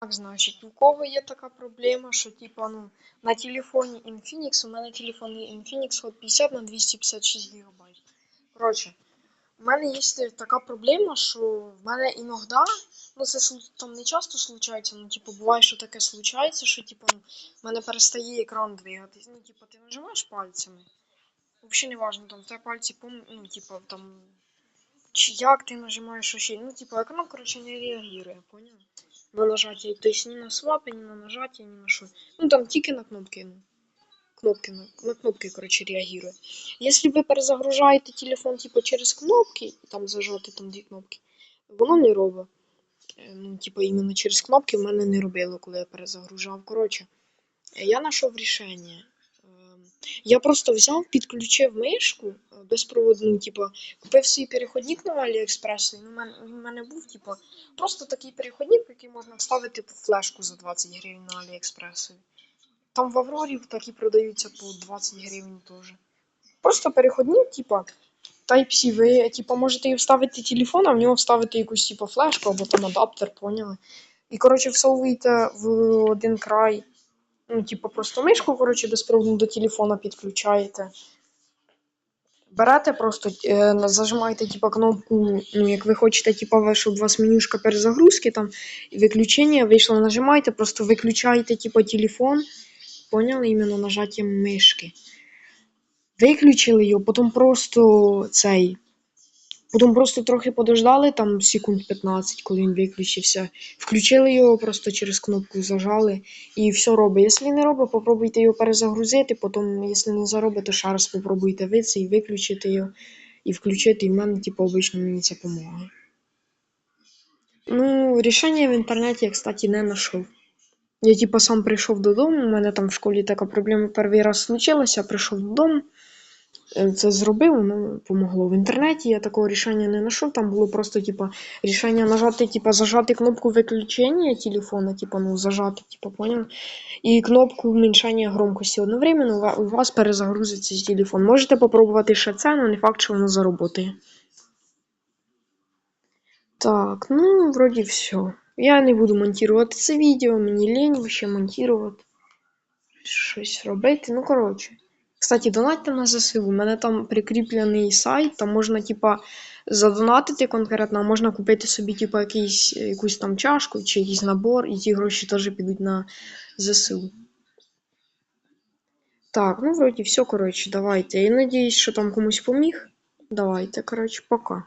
Так, значить, у кого є така проблема, що типа, ну, на телефоні Infinix, у мене телефон є Infinix Hot 50 на 256 ГБ. Коротше, у мене є така проблема, що в мене іноді, ну це там не часто случається, ну типу, буває, що таке случається, що типу, ну, в мене перестає екран двигатись. Ну, типу, ти нажимаєш пальцями. Взагалі не важно, там в пальці ну, типу, там. Чи як ти нажимаєш що ще. Ну, типу, екран, коротше, не реагує, поняв? на нажатие. То есть ни на свапы, ни на нажатие, ни на что. Ну там тільки на кнопки. Ну. Кнопки, на, на кнопки, короче, реагирует. Если ви перезагружаєте телефон, типу, через кнопки, там зажати там дві кнопки, воно не робить. Е, Ну, типу, іменно через кнопки в мене не робило, коли я перезагружав. Коротше, е, я знайшов рішення. Ем, Я просто взяв, підключив мишку е, безпроводну, типу, купив свій переходник на Аліекспресу, і в мене, в мене був, типу, просто такий переходник, який можна вставити флешку за 20 гривень на Аліекспресу. Там в Аврорі такі продаються по 20 гривень теж. Просто переходник, типа, Type-C, ви, типа, можете вставити телефон, а в нього вставити якусь типа флешку або там адаптер, поняли? І, коротше, всовуєте в один край, ну, типа, просто мишку, коротше, безпроводну до телефона підключаєте. Берете просто, е, зажимаєте типа, кнопку, ну, як ви хочете, типа, ви- щоб у вас менюшка перезагрузки там, і виключення вийшло, нажимаєте, просто виключаєте типа, телефон, поняли, іменно нажаттям мишки. Виключили його, потім просто цей. Потім просто трохи подождали, там секунд 15, коли він виключився. Включили його просто через кнопку зажали і все робить. Якщо не робить, попробуйте його перезагрузити, потім, якщо не заробить, то ще раз попробуйте ви це і виключити його, і включити, і в мене, типу, обично мені це допомагає. Ну, рішення в інтернеті я, кстати, не знайшов. Я, типу, сам прийшов додому, у мене там в школі така проблема перший раз случилася, прийшов додому, це зробив, воно помогло. В інтернеті я такого рішення не знайшов, там було просто, типу, рішення нажати, типу, зажати кнопку виключення телефона, типу, ну, зажати, типу, поняв? І кнопку уменьшення громкості. Одновременно у у вас перезагрузиться телефон. Можете попробувати ще це, але не факт, що воно заработає. Так, ну, вроді все. Я не буду монтувати це відео, мені лінь ще монтувати. Щось робити. Ну, коротше. Кстати, донатьте на ЗСУ. У мене там прикріплений сайт, там можна, типа, задонатити конкретно, а можна купити собі, типа, якусь там чашку чи якийсь набор, і ті гроші теж підуть на ЗСУ. Так, ну вроді все, коротше, давайте. Я надіюсь, що там комусь поміг. Давайте, коротше, пока.